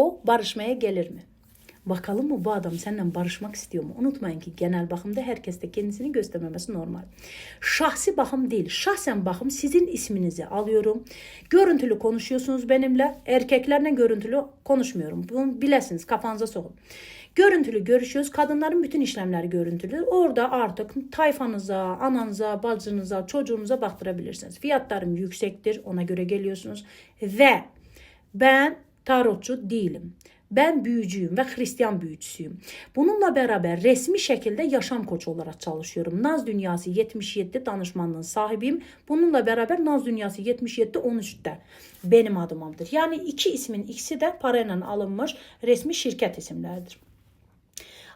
O barışmaya gelir mi? Bakalım mı bu adam seninle barışmak istiyor mu? Unutmayın ki genel bakımda herkes de kendisini göstermemesi normal. Şahsi bakım değil, şahsen bakım sizin isminizi alıyorum. Görüntülü konuşuyorsunuz benimle. Erkeklerle görüntülü konuşmuyorum. Bunu bilesiniz kafanıza sokun. Görüntülü görüşüyoruz. Kadınların bütün işlemleri görüntülü. Orada artık tayfanıza, ananıza, bacınıza, çocuğunuza baktırabilirsiniz. Fiyatlarım yüksektir. Ona göre geliyorsunuz. Ve ben tarotçu değilim. Ben büyücüyüm ve Hristiyan büyücüsüyüm. Bununla beraber resmi şekilde yaşam koçu olarak çalışıyorum. Naz Dünyası 77 danışmanlığın sahibiyim. Bununla beraber Naz Dünyası 77 13'te benim adımamdır. Yani iki ismin ikisi de parayla alınmış resmi şirket isimleridir.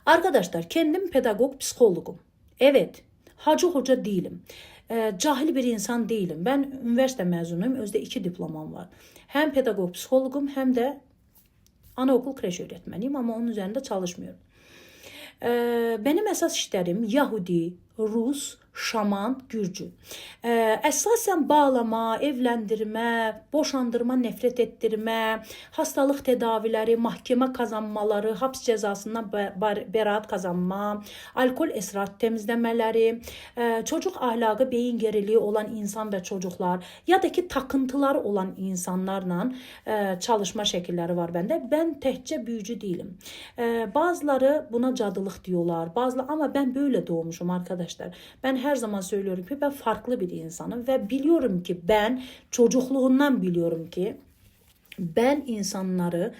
Arkadaşlar kendim pedagog, psikologum. Evet, hacı hoca değilim. E, cahil bir insan değilim. Ben üniversite mezunuyum. Özde iki diplomam var. Hem pedagog, psikologum hem de anaokul kreş öğretmeniyim ama onun üzerinde çalışmıyorum. E, benim esas işlerim Yahudi, Rus, şaman, gürcü. Ee, esasen bağlama, evlendirme, boşandırma, nefret ettirme, hastalık tedavileri, mahkeme kazanmaları, haps cezasından beraat kazanma, alkol esrar temizlemeleri, e, ahlakı, beyin geriliği olan insan ve çocuklar ya da ki takıntılar olan insanlarla e, çalışma şekilleri var bende. Ben tehce büyücü değilim. E, bazıları buna cadılık diyorlar. Bazıları ama ben böyle doğmuşum arkadaşlar. Ben her zaman söylüyorum ki ben farklı bir insanım ve biliyorum ki ben çocukluğundan biliyorum ki ben insanları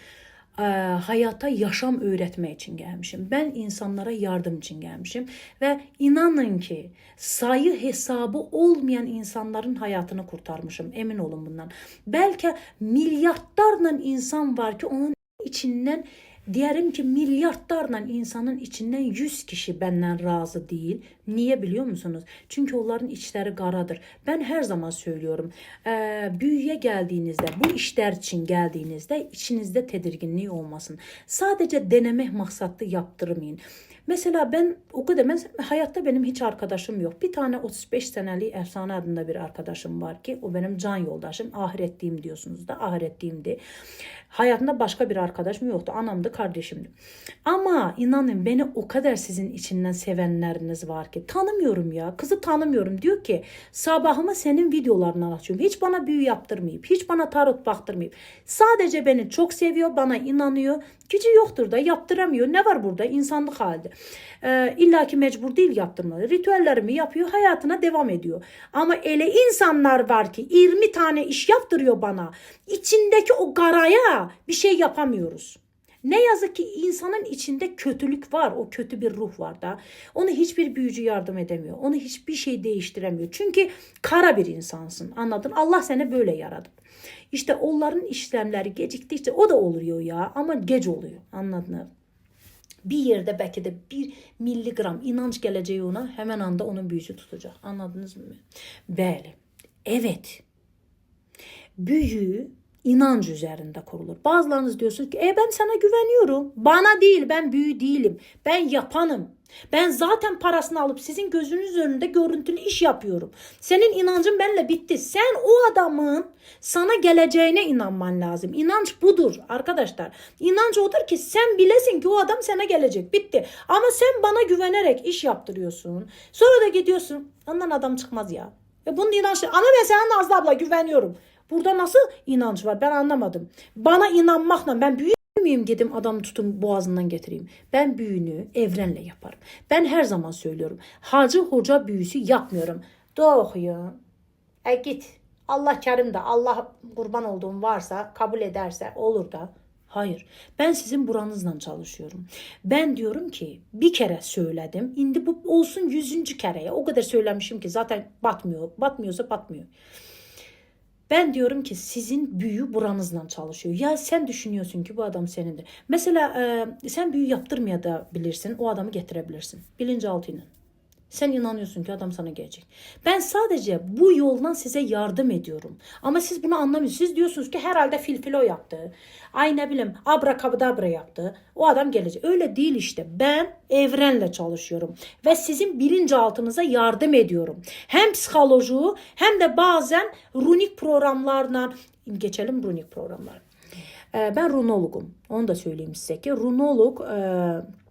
e, hayata yaşam öğretmek için gelmişim. Ben insanlara yardım için gelmişim ve inanın ki sayı hesabı olmayan insanların hayatını kurtarmışım. Emin olun bundan. Belki milyarlarla insan var ki onun içinden Diyelim ki milyarlarla insanın içinden 100 kişi benden razı değil. Niye biliyor musunuz? Çünkü onların içleri karadır. Ben her zaman söylüyorum. E, büyüye geldiğinizde, bu işler için geldiğinizde içinizde tedirginliği olmasın. Sadece denemek maksatlı yaptırmayın. Mesela ben o kadar mesela hayatta benim hiç arkadaşım yok. Bir tane 35 senelik efsane adında bir arkadaşım var ki o benim can yoldaşım. Ahiretliyim diyorsunuz da ahiretliyimdi. Hayatımda başka bir arkadaşım yoktu. Anamdı, kardeşimdi. Ama inanın beni o kadar sizin içinden sevenleriniz var ki tanımıyorum ya. Kızı tanımıyorum. Diyor ki sabahıma senin videolarından açıyorum. Hiç bana büyü yaptırmayıp, hiç bana tarot baktırmayıp. Sadece beni çok seviyor, bana inanıyor. Gücü yoktur da yaptıramıyor. Ne var burada? İnsanlık halde. Ee, İlla ki mecbur değil yaptırmalı. Ritüellerimi yapıyor, hayatına devam ediyor. Ama ele insanlar var ki 20 tane iş yaptırıyor bana. İçindeki o garaya bir şey yapamıyoruz. Ne yazık ki insanın içinde kötülük var. O kötü bir ruh var da. Onu hiçbir büyücü yardım edemiyor. Onu hiçbir şey değiştiremiyor. Çünkü kara bir insansın. Anladın? Allah seni böyle yaradı. İşte onların işlemleri geciktikçe o da oluyor ya. Ama geç oluyor. Anladın mı? Bir yerde belki de bir milligram inanç geleceği ona hemen anda onun büyücü tutacak. Anladınız mı? Bəli. Evet. Büyü inanç üzerinde kurulur. Bazılarınız diyorsunuz ki e ben sana güveniyorum. Bana değil ben büyü değilim. Ben yapanım. Ben zaten parasını alıp sizin gözünüz önünde görüntülü iş yapıyorum. Senin inancın benimle bitti. Sen o adamın sana geleceğine inanman lazım. İnanç budur arkadaşlar. İnanç odur ki sen bilesin ki o adam sana gelecek. Bitti. Ama sen bana güvenerek iş yaptırıyorsun. Sonra da gidiyorsun. Ondan adam çıkmaz ya. Ve bunun inançlı. Ama ben sana Nazlı abla güveniyorum. Burada nasıl inanç var ben anlamadım. Bana inanmakla ben büyük müyüm gidim adamı tutun boğazından getireyim. Ben büyünü evrenle yaparım. Ben her zaman söylüyorum. Hacı hoca büyüsü yapmıyorum. Doğru ya. E git. Allah kerim de Allah kurban olduğum varsa kabul ederse olur da. Hayır. Ben sizin buranızla çalışıyorum. Ben diyorum ki bir kere söyledim. Indi bu olsun yüzüncü kereye. O kadar söylemişim ki zaten batmıyor. Batmıyorsa batmıyor. Ben diyorum ki sizin büyü buranızla çalışıyor. Ya sen düşünüyorsun ki bu adam senindir. Mesela e, sen büyü yaptırmaya da bilirsin. O adamı getirebilirsin. Bilinçaltıyla. Sen inanıyorsun ki adam sana gelecek. Ben sadece bu yoldan size yardım ediyorum. Ama siz bunu anlamıyorsunuz. Siz diyorsunuz ki herhalde filfilo yaptı. Ay ne bileyim abrakabadabra yaptı. O adam gelecek. Öyle değil işte. Ben evrenle çalışıyorum. Ve sizin bilinçaltınıza yardım ediyorum. Hem psikoloji hem de bazen runik programlarla geçelim runik programlar. E, ben runologum. Onu da söyleyeyim size ki runolog e,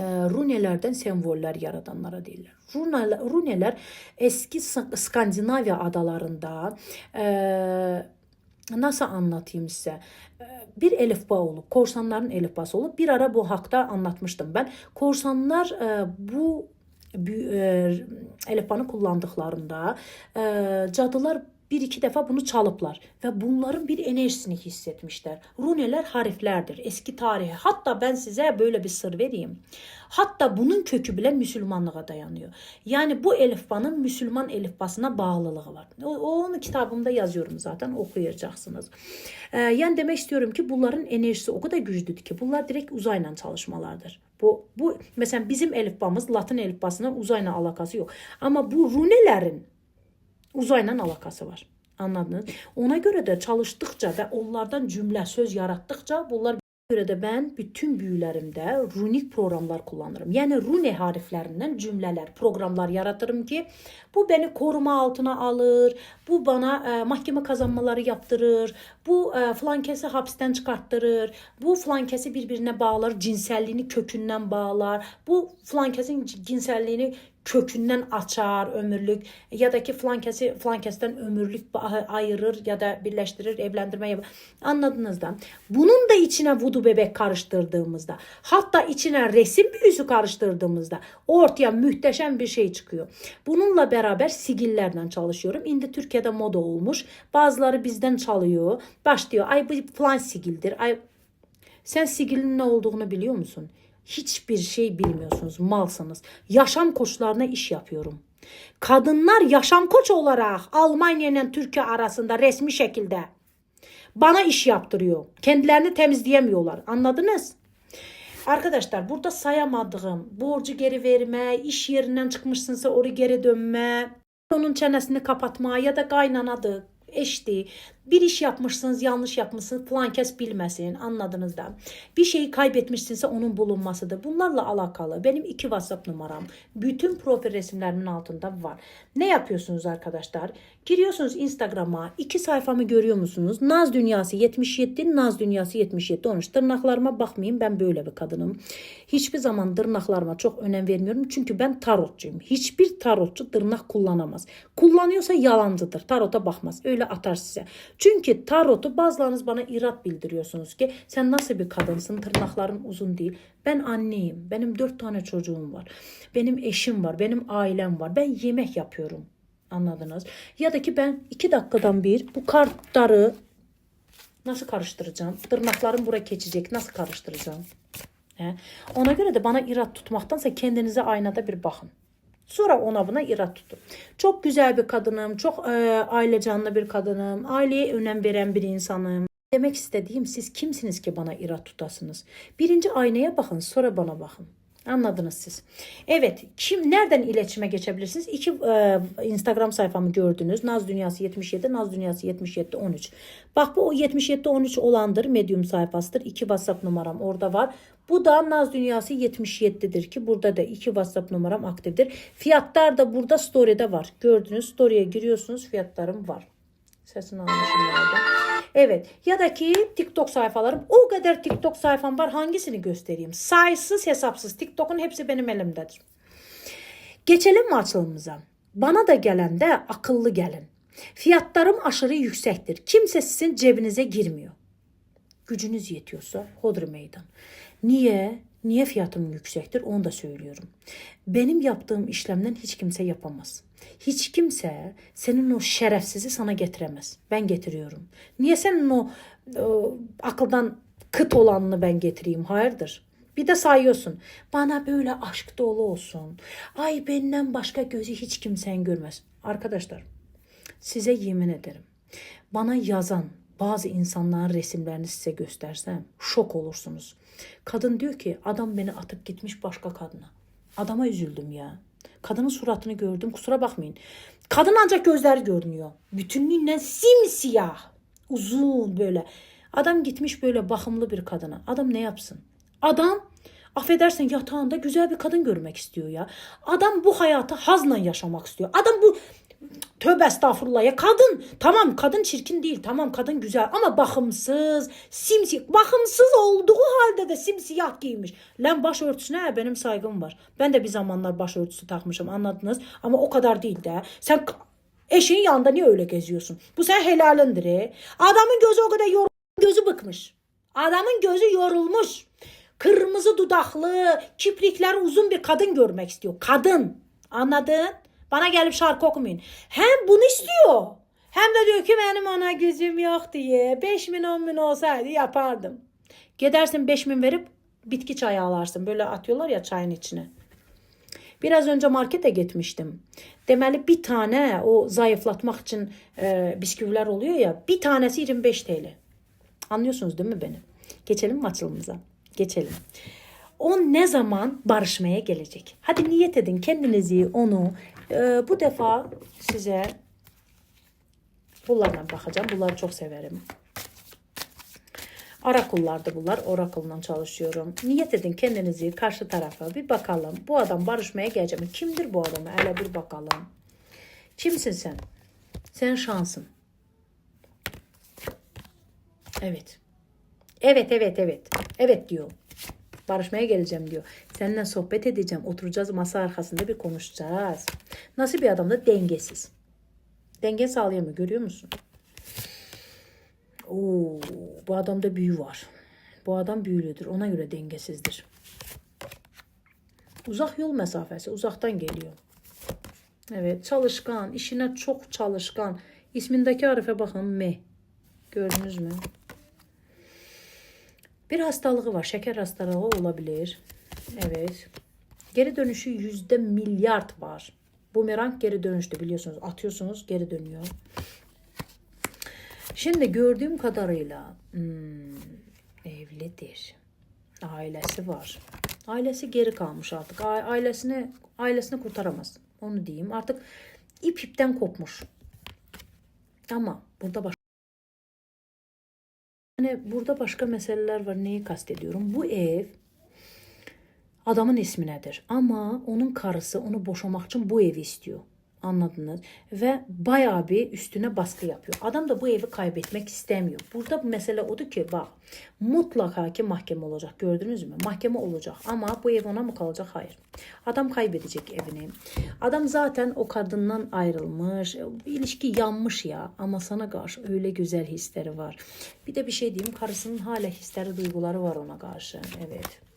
runelerden semboller yaradanlara değiller. Runeler, runeler eski Sk- Skandinavya adalarında e, nasıl anlatayım size? E, Bir elifba olup, korsanların elifbası olup bir ara bu hakta anlatmıştım ben. Korsanlar e, bu e, elifbanı kullandıklarında e, cadılar bir iki defa bunu çalıplar ve bunların bir enerjisini hissetmişler. Runeler harflerdir. Eski tarihe. Hatta ben size böyle bir sır vereyim. Hatta bunun kökü bile Müslümanlığa dayanıyor. Yani bu elifbanın Müslüman elifbasına bağlılığı var. O, onu kitabımda yazıyorum zaten okuyacaksınız. Ee, yani demek istiyorum ki bunların enerjisi o kadar güçlüdür ki bunlar direkt uzayla çalışmalardır. Bu, bu mesela bizim elifbamız Latin elifbasına uzayla alakası yok. Ama bu runelerin uzayla alakası var. Anladınız? Ona göre de çalıştıkça ve onlardan cümle, söz yarattıkça bunlar göre de ben bütün büyülerimde runik programlar kullanırım. Yani rune harflerinden cümleler, programlar yaratırım ki bu beni koruma altına alır. Bu bana e, mahkeme kazanmaları yaptırır. Bu e, flankesi hapisten çıkarttırır. Bu flankesi birbirine bağlar, cinselliğini kökünden bağlar. Bu flankesin cinselliğini kökünden açar ömürlük ya da ki flankesi flankesinden ömürlük ayırır ya da birleştirir evlendirme yapar. Anladınız da. Bunun da içine vudu bebek karıştırdığımızda hatta içine resim büyüsü karıştırdığımızda ortaya muhteşem bir şey çıkıyor. Bununla beraber sigillerle çalışıyorum. Şimdi Türkiye'de moda olmuş. Bazıları bizden çalıyor. Başlıyor. Ay bu falan sigildir. Ay sen sigilin ne olduğunu biliyor musun? Hiçbir şey bilmiyorsunuz. Malsınız. Yaşam koçlarına iş yapıyorum. Kadınlar yaşam koç olarak Almanya ile Türkiye arasında resmi şekilde bana iş yaptırıyor. Kendilerini temizleyemiyorlar. Anladınız? Arkadaşlar burada sayamadığım borcu geri verme, iş yerinden çıkmışsınsa oraya geri dönme, onun çenesini kapatma ya da kaynanadı, eşti. Bir iş yapmışsınız, yanlış yapmışsınız, falan kes bilmesin. Anladınız da. Bir şeyi kaybetmişsinse onun bulunmasıdır. Bunlarla alakalı benim iki WhatsApp numaram bütün profil resimlerimin altında var. Ne yapıyorsunuz arkadaşlar? Giriyorsunuz Instagram'a. iki sayfamı görüyor musunuz? Naz Dünyası 77, Naz Dünyası 77 13. Tırnaklarıma bakmayın ben böyle bir kadınım. Hiçbir zaman tırnaklarıma çok önem vermiyorum. Çünkü ben tarotçuyum. Hiçbir tarotçu tırnak kullanamaz. Kullanıyorsa yalancıdır. Tarota bakmaz. Öyle atar size. Çünkü tarotu bazılarınız bana irat bildiriyorsunuz ki sen nasıl bir kadınsın tırnakların uzun değil. Ben anneyim. Benim dört tane çocuğum var. Benim eşim var. Benim ailem var. Ben yemek yapıyorum. Anladınız? Ya da ki ben iki dakikadan bir bu kartları nasıl karıştıracağım? Tırnaklarım buraya geçecek. Nasıl karıştıracağım? He? Ona göre de bana irat tutmaktansa kendinize aynada bir bakın. Sonra ona buna irat tutun. Çok güzel bir kadınım, çok e, aile canlı bir kadınım, aileye önem veren bir insanım. Demek istediğim siz kimsiniz ki bana irat tutasınız? Birinci aynaya bakın, sonra bana bakın. Anladınız siz. Evet, kim nereden iletişime geçebilirsiniz? İki e, Instagram sayfamı gördünüz. Naz Dünyası 77, Naz Dünyası 77 13. Bak bu o 77 13 olandır. Medium sayfasıdır. İki WhatsApp numaram orada var. Bu da Naz Dünyası 77'dir ki burada da iki WhatsApp numaram aktiftir. Fiyatlar da burada story'de var. Gördünüz story'e giriyorsunuz fiyatlarım var. Sesini nerede? Evet ya da ki TikTok sayfalarım o kadar TikTok sayfam var hangisini göstereyim? Sayısız hesapsız TikTok'un hepsi benim elimdedir. Geçelim mi açılımıza? Bana da gelen de akıllı gelin. Fiyatlarım aşırı yüksektir. Kimse sizin cebinize girmiyor. Gücünüz yetiyorsa hodri meydan. Niye? Niye fiyatım yüksektir onu da söylüyorum. Benim yaptığım işlemden hiç kimse yapamaz. Hiç kimse senin o şerefsizi sana getiremez. Ben getiriyorum. Niye senin o, o akıldan kıt olanını ben getireyim? Hayırdır? Bir de sayıyorsun. Bana böyle aşk dolu olsun. Ay benden başka gözü hiç kimsen görmez. Arkadaşlar size yemin ederim. Bana yazan bazı insanların resimlerini size göstersem şok olursunuz. Kadın diyor ki adam beni atıp gitmiş başka kadına. Adama üzüldüm ya. Kadının suratını gördüm kusura bakmayın. Kadın ancak gözleri görünüyor. Bütünlüğünden simsiyah. Uzun böyle. Adam gitmiş böyle bakımlı bir kadına. Adam ne yapsın? Adam affedersin yatağında güzel bir kadın görmek istiyor ya. Adam bu hayatı hazla yaşamak istiyor. Adam bu Tövbe estağfurullah ya kadın tamam kadın çirkin değil tamam kadın güzel ama bakımsız simsiyah bakımsız olduğu halde de simsiyah giymiş. Lan başörtüsüne benim saygım var. Ben de bir zamanlar başörtüsü takmışım anladınız ama o kadar değil de sen eşinin yanında niye öyle geziyorsun? Bu sen helalindir e. Adamın gözü o kadar yor gözü bıkmış. Adamın gözü yorulmuş. Kırmızı dudaklı, kiprikleri uzun bir kadın görmek istiyor. Kadın. Anladın? Bana gelip şarkı okumayın. Hem bunu istiyor. Hem de diyor ki benim ona gücüm yok diye. 5 bin 10 bin olsaydı yapardım. Gidersin 5 bin verip bitki çayı alarsın. Böyle atıyorlar ya çayın içine. Biraz önce markete gitmiştim. Deməli bir tane o zayıflatmak için e, bisküviler oluyor ya. Bir tanesi 25 TL. Anlıyorsunuz değil mi beni? Geçelim mi açılımıza? Geçelim. O ne zaman barışmaya gelecek? Hadi niyet edin kendinizi onu e, bu defa size bunlarla bakacağım. Bunları çok severim. Orakullardı bunlar. Oracle'la çalışıyorum. Niyet edin kendinizi karşı tarafa bir bakalım. Bu adam barışmaya gelecek mi? Kimdir bu adam? Hele bir bakalım. Kimsin sen? Sen şansın. Evet. Evet, evet, evet. Evet diyor. Barışmaya geleceğim diyor. Seninle sohbet edeceğim. Oturacağız masa arkasında bir konuşacağız. Nasıl bir adam da dengesiz. Denge sağlayamıyor görüyor musun? Oo, bu adamda büyü var. Bu adam büyülüdür. Ona göre dengesizdir. Uzak yol mesafesi. Uzaktan geliyor. Evet çalışkan. işine çok çalışkan. İsmindeki harife bakın. M. Gördünüz mü? Bir hastalığı var. Şeker hastalığı olabilir. Evet. Geri dönüşü yüzde milyard var. Bumerang geri dönüştü biliyorsunuz. Atıyorsunuz geri dönüyor. Şimdi gördüğüm kadarıyla hmm, evlidir. Ailesi var. Ailesi geri kalmış artık. Ailesini ailesini kurtaramaz. Onu diyeyim. Artık ip ipten kopmuş. Ama burada baş burada başka meseleler var. Neyi kastediyorum? Bu ev adamın isminedir. Ama onun karısı onu boşamak için bu evi istiyor. Anladınız? Ve bayağı bir üstüne baskı yapıyor. Adam da bu evi kaybetmek istemiyor. Burada mesele odur ki bak mutlaka ki mahkeme olacak. Gördünüz mü? Mahkeme olacak. Ama bu ev ona mı kalacak? Hayır. Adam kaybedecek evini. Adam zaten o kadından ayrılmış. İlişki yanmış ya. Ama sana karşı öyle güzel hisleri var. Bir de bir şey diyeyim. Karısının hala hisleri, duyguları var ona karşı. Evet.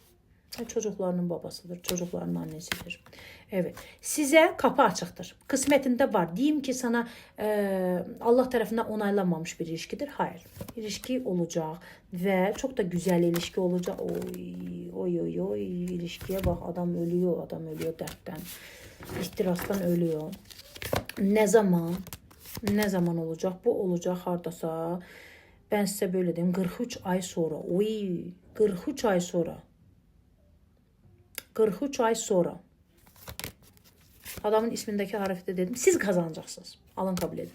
Çocuklarının babasıdır, çocuklarının annesidir. Evet, size kapı açıktır. Kısmetinde var. Diyeyim ki sana e, Allah tarafından onaylanmamış bir ilişkidir. Hayır, ilişki olacak ve çok da güzel ilişki olacak. Oy, oy, oy, oy, ilişkiye bak adam ölüyor, adam ölüyor dertten. İhtirastan ölüyor. Ne zaman? Ne zaman olacak? Bu olacak hardasa. Ben size böyle diyeyim 43 ay sonra. Oy 43 ay sonra. 43 ay sonra. Adamın ismindeki harfte dedim. Siz kazanacaksınız. Alın kabul edin.